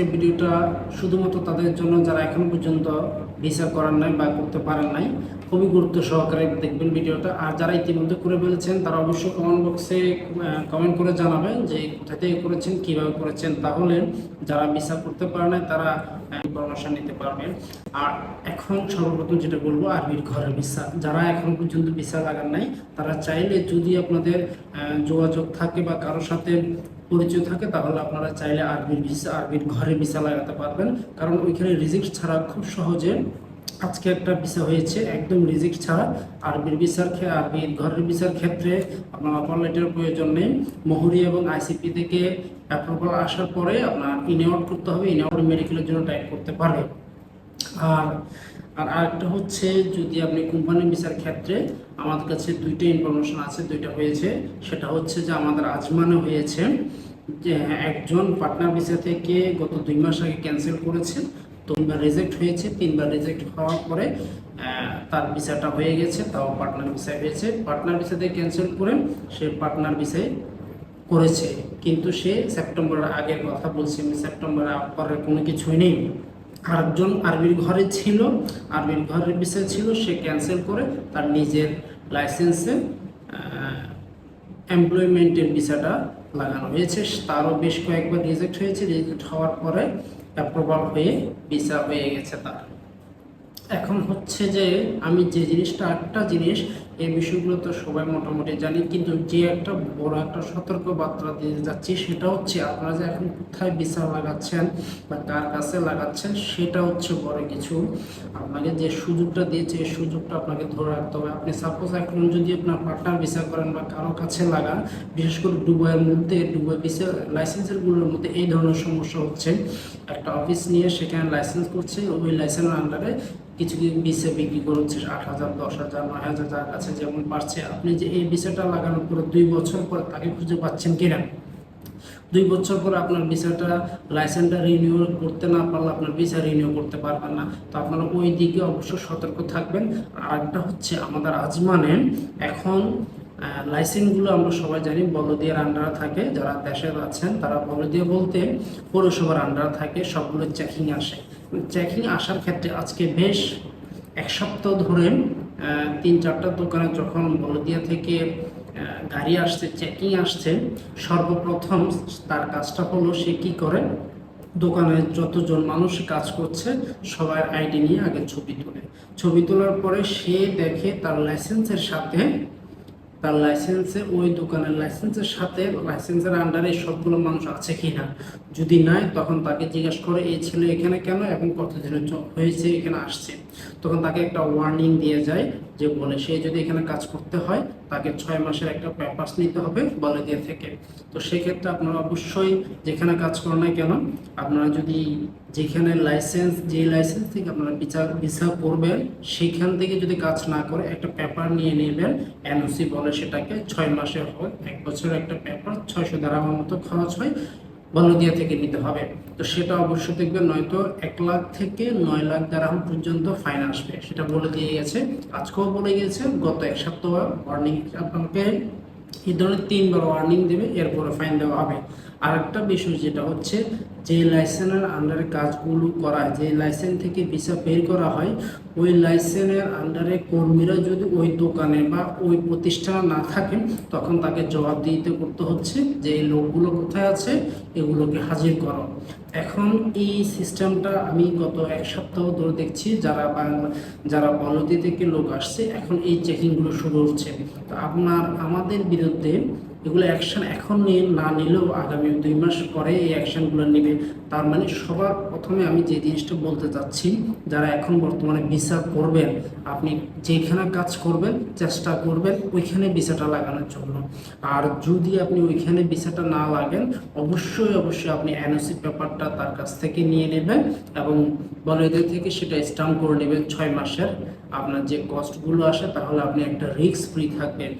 আজকের ভিডিওটা শুধুমাত্র তাদের জন্য যারা এখনও পর্যন্ত ভিসা করার নাই বা করতে পারেন নাই, খুবই গুরুত্ব সহকারে দেখবেন ভিডিওটা। আর যারা ইতিমধ্যে করে ফেলেছেন, তারা অবশ্যই কমেন্ট বক্সে কমেন্ট করে জানাবেন যে কোথা থেকে করেছেন, কীভাবে করেছেন। তাহলে যারা ভিসা করতে পারে নাই, তারা ইনফরমেশন নিতে পারবেন আর এখন সর্বপ্রথম যেটা বলব, আরবির ঘরের ভিসা যারা এখন পর্যন্ত ভিসা লাগান নাই, তারা চাইলে যদি আপনাদের যোগাযোগ থাকে বা কারোর সাথে পরিচয় থাকে, তাহলে আপনারা চাইলে আরবির ভিসা, আরবির ঘরে ভিসা লাগাতে পারবেন। কারণ ওইখানে রিজিক্ট ছাড়া খুব সহজে আজকে একটা ভিসা হয়েছে, একদম রিজিক্ট ছাড়া। আরবির ভিসার আরবির ঘরের ভিসার ক্ষেত্রে আপনার লেটার প্রয়োজন নেই। মহুরি এবং আইসিপি থেকে অ্যাপ্রুভাল আসার পরে আপনার ইনআউট করতে হবে ইনআউট মেডিকেলের জন্য টাইপ করতে পারে আর আর আরেকটা হচ্ছে যদি আপনি কোম্পানি ভিসার ক্ষেত্রে আমাদের কাছে দুইটা ইনফরমেশন আছে, দুইটা হয়েছে। সেটা হচ্ছে যে আমাদের আজমানে হয়েছে যে একজন পার্টনার ভিসা থেকে গত দুই মাস আগে ক্যান্সেল করেছেন তিনবার রিজেক্ট হয়েছে। তিনবার রিজেক্ট হওয়ার পরে তার ভিসাটা হয়ে গেছে, তাও পার্টনার ভিসা হয়েছে। পার্টনার ভিসা থেকে ক্যান্সেল করে সে পার্টনার ভিসায় করেছে, কিন্তু সে সেপ্টেম্বরের আগের কথা বলছি, আমি সেপ্টেম্বরের পরে কোনো কিছুই নেই। আরেকজন আরবির ঘরে ছিল, আরবির ঘরের বিষয় ছিল, সে ক্যান্সেল করে তার নিজের লাইসেন্সে এমপ্লয়মেন্টের ভিসাটা লাগানো হয়েছে। তারও বেশ কয়েকবার রিজেক্ট হয়েছে। রিজেক্ট হওয়ার পরে অ্যাপ্রুভাল হয়ে ভিসা হয়ে গেছে তার। এখন হচ্ছে যে আমি যে জিনিসটা একটা জিনিস, এই বিষয়গুলো তো সবাই মোটামুটি জানি, কিন্তু যে একটা বড় একটা সতর্ক বার্তা দিয়ে যাচ্ছি সেটা হচ্ছে আপনারা যে এখন কোথায় বিচার লাগাচ্ছেন বা কার কাছে লাগাচ্ছেন সেটা হচ্ছে বড় কিছু। আপনাকে যে সুযোগটা দিয়েছে, এই সুযোগটা আপনাকে ধরে রাখতে হবে। আপনি সাপোজ এখন যদি আপনার পার্টনার বিচার করেন বা কারও কাছে লাগান, বিশেষ করে দুবাইয়ের মধ্যে, দুবাই বিচার লাইসেন্সেরগুলোর মধ্যে এই ধরনের সমস্যা হচ্ছে। একটা অফিস নিয়ে সেখানে লাইসেন্স করছে, ওই লাইসেন্সের আন্ডারে কিছু কিছু ভিসা বিক্রি করছে আট হাজার, দশ হাজার, নয় হাজার যার কাছে যেমন পারছে আপনি যে এই ভিসাটা লাগানোর পরে দুই বছর পর তাকে খুঁজে পাচ্ছেন কিনা? দুই বছর পর আপনার ভিসাটা লাইসেন্সটা রিনিউ করতে না পারলে আপনার ভিসা রিনিউ করতে পারবেন না। তো আপনারা ওই দিকে অবশ্যই সতর্ক থাকবেন। আর একটা হচ্ছে আমাদের আজমানে এখন লাইসেন্সগুলো আমরা সবাই জানি বলদিয়ার আন্ডারে থাকে। যারা দেশে আছেন তারা বলদিয়া বলতে পৌরসভার আন্ডারে থাকে, সবগুলো চেকিং আসে। চেকিং আসার ক্ষেত্রে আজকে বেশ এক সপ্তাহ ধরে তিন চারটা দোকানে যখন বলদিয়া থেকে গাড়ি আসছে চেকিং আসছে, সর্বপ্রথম তার কাজটা হলো সে কি করে? দোকানে যতজন মানুষ কাজ করছে, সবার আইডি নিয়ে আগে ছবি তোলে। ছবি তোলার পরে সে দেখে তার লাইসেন্সের সাথে তার লাইসেন্সে ওই দোকানের লাইসেন্সের সাথে লাইসেন্সের আন্ডারে সবগুলো মানুষ আছে কি না যদি নাই, তখন তাকে জিজ্ঞেস করে, এই ছেলে এখানে কেন এবং কতদিন হয়েছে, এখানে আসছে? তখন তাকে একটা ওয়ার্নিং দিয়ে যায় যে বলে, সে যদি এখানে কাজ করতে হয় তাকে ছয় মাসের একটা প্যাপাস নিতে হবে বলে থেকে। তো সেক্ষেত্রে আপনারা অবশ্যই যেখানে কাজ করেন না কেন, আপনারা যদি যেখানে লাইসেন্স যে লাইসেন্স থেকে আপনারা বিচার ভিসা করবেন, সেখান থেকে যদি কাজ না করে একটা পেপার নিয়ে নেবেন এনওসি বলে সেটাকে ছয় মাসের হয়, এক বছরের একটা পেপার ছয়শো দ্বারা মতো খরচ হয়। বলদিয়া থেকে নিতে হবে। তো সেটা অবশ্যই দেখবেন নয়তো এক লাখ থেকে নয় লাখ দ্বারা পর্যন্ত ফাইন আসবে। সেটা বলে দিয়ে গেছে। আজকেও বলে গেছে গত এক সপ্তাহ ওয়ার্নিং আপনাকে এই ধরনের তিনবার ওয়ার্নিং দেবে, এরপরে ফাইন দেওয়া হবে। আর একটা বিষয় যেটা হচ্ছে যে লাইসেন্সের আন্ডারে কাজগুলো করা যে লাইসেন্স থেকে ভিসা বের করা হয়, ওই লাইসেন্সের আন্ডারে কর্মীরা যদি ওই দোকানে বা ওই প্রতিষ্ঠানে না থাকে, তখন তাকে জবাবদিহিতে করতে হচ্ছে যে এই লোকগুলো কোথায় আছে, এগুলোকে হাজির করো। এখন এই সিস্টেমটা আমি গত এক সপ্তাহ ধরে দেখছি, যারা বাংলা যারা বলদি থেকে লোক আসছে, এখন এই চেকিংগুলো শুরু হচ্ছে। তো আপনার, আমাদের বিরুদ্ধে এগুলো অ্যাকশন এখন নিয়ে না নিলেও আগামী দুই মাস পরে এই অ্যাকশনগুলো নেবে। তার মানে সবার প্রথমে আমি যে জিনিসটা বলতে চাচ্ছি, যারা এখন বর্তমানে ভিসা করবেন, আপনি যেখানে কাজ করবেন, চেষ্টা করবেন ওইখানে ভিসাটা লাগানোর জন্য। আর যদি আপনি ওইখানে ভিসাটা না লাগেন, অবশ্যই অবশ্যই আপনি এনওসি পেপারটা তার কাছ থেকে নিয়ে নেবেন এবং বলদের থেকে সেটা স্টাম্প করে নেবেন ছয় মাসের। আপনার যে কস্টগুলো আসে, তাহলে আপনি একটা রিস্ক ফ্রি থাকবেন।